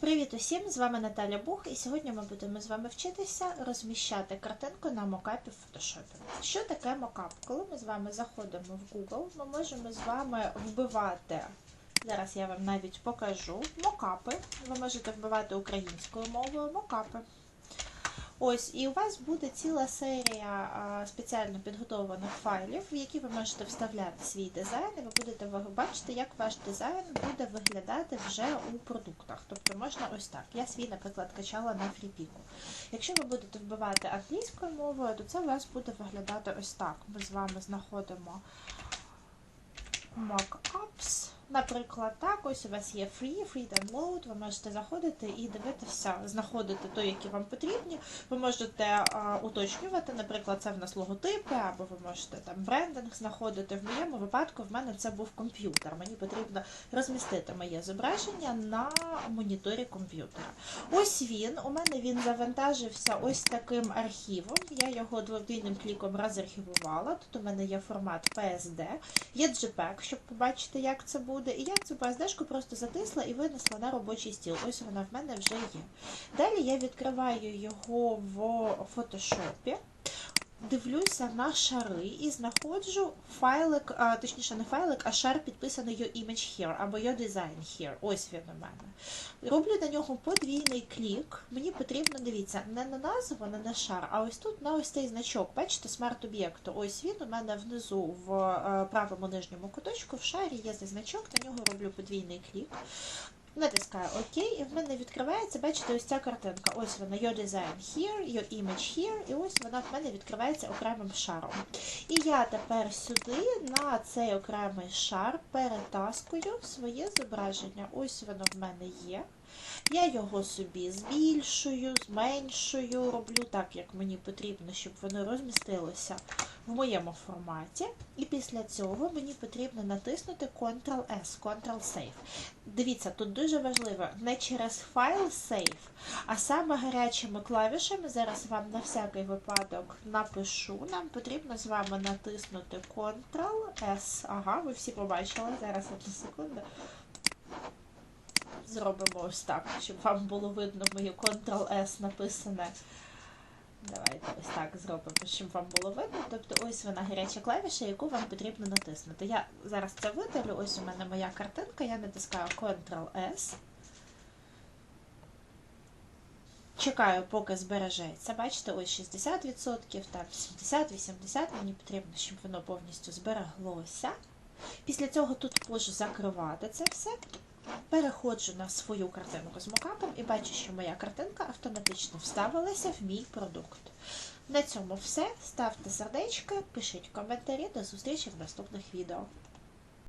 Привіт усім! З вами Наталя Бух, і сьогодні ми будемо з вами вчитися розміщати картинку на мокапі в фотошопі. Що таке мокап? Коли ми з вами заходимо в Google, ми можемо з вами вбивати. Зараз я вам навіть покажу мокапи. Ви можете вбивати українською мовою мокапи. Ось, і у вас буде ціла серія спеціально підготовлених файлів, в які ви можете вставляти свій дизайн, і ви будете бачити, як ваш дизайн буде виглядати вже у продуктах. Тобто можна ось так. Я свій, наприклад, качала на фріпіку. Якщо ви будете вбивати англійською мовою, то це у вас буде виглядати ось так. Ми з вами знаходимо mockups. Наприклад, так, ось у вас є free, free download, ви можете заходити і дивитися, знаходити той, які вам потрібні. Ви можете а, уточнювати, наприклад, це в нас логотипи, або ви можете там брендинг знаходити. В моєму випадку в мене це був комп'ютер. Мені потрібно розмістити моє зображення на моніторі комп'ютера. Ось він. У мене він завантажився ось таким архівом. Я його дводійним кліком розархівувала. Тут у мене є формат PSD, є JPEG, щоб побачити, як це буде. І я цю PSD-шку просто затисла і винесла на робочий стіл. Ось вона в мене вже є. Далі я відкриваю його в фотошопі. Дивлюся на шари і знаходжу файлик, точніше не файлик, а шар підписаний Your Image Here або Your Design Here. Ось він у мене. Роблю на нього подвійний клік. Мені потрібно, дивіться, не на назву, не на шар, а ось тут на ось цей значок. Бачите, смарт-об'єкту. Ось він у мене внизу в е, правому нижньому куточку. В шарі є цей значок, на нього роблю подвійний клік. Натискаю ОК, і в мене відкривається, бачите, ось ця картинка. Ось вона, Your Design Here, Your Image Here, і ось вона в мене відкривається окремим шаром. І я тепер сюди на цей окремий шар перетаскую своє зображення. Ось воно в мене є. Я його собі збільшую, зменшую, роблю так, як мені потрібно, щоб воно розмістилося в моєму форматі. І після цього мені потрібно натиснути Ctrl-S, Ctrl-Save. Дивіться, тут дуже важливо не через файл Save, а саме гарячими клавішами. Зараз вам на всякий випадок напишу. Нам потрібно з вами натиснути Ctrl-S. Ага, ви всі побачили. Зараз одну секунду. Зробимо ось так, щоб вам було видно моє Ctrl-S написане. Давайте так зробимо, щоб вам було видно. Тобто ось вона гаряча клавіша, яку вам потрібно натиснути. Я зараз це видалю, ось у мене моя картинка, я натискаю Ctrl-S. Чекаю, поки збережеться. Бачите, ось 60%, там 70-80%. Мені потрібно, щоб воно повністю збереглося. Після цього тут можу закривати це все. Переходжу на свою картинку з мокапом і бачу, що моя картинка автоматично вставилася в мій продукт. На цьому все. Ставте сердечки, пишіть коментарі. До зустрічі в наступних відео.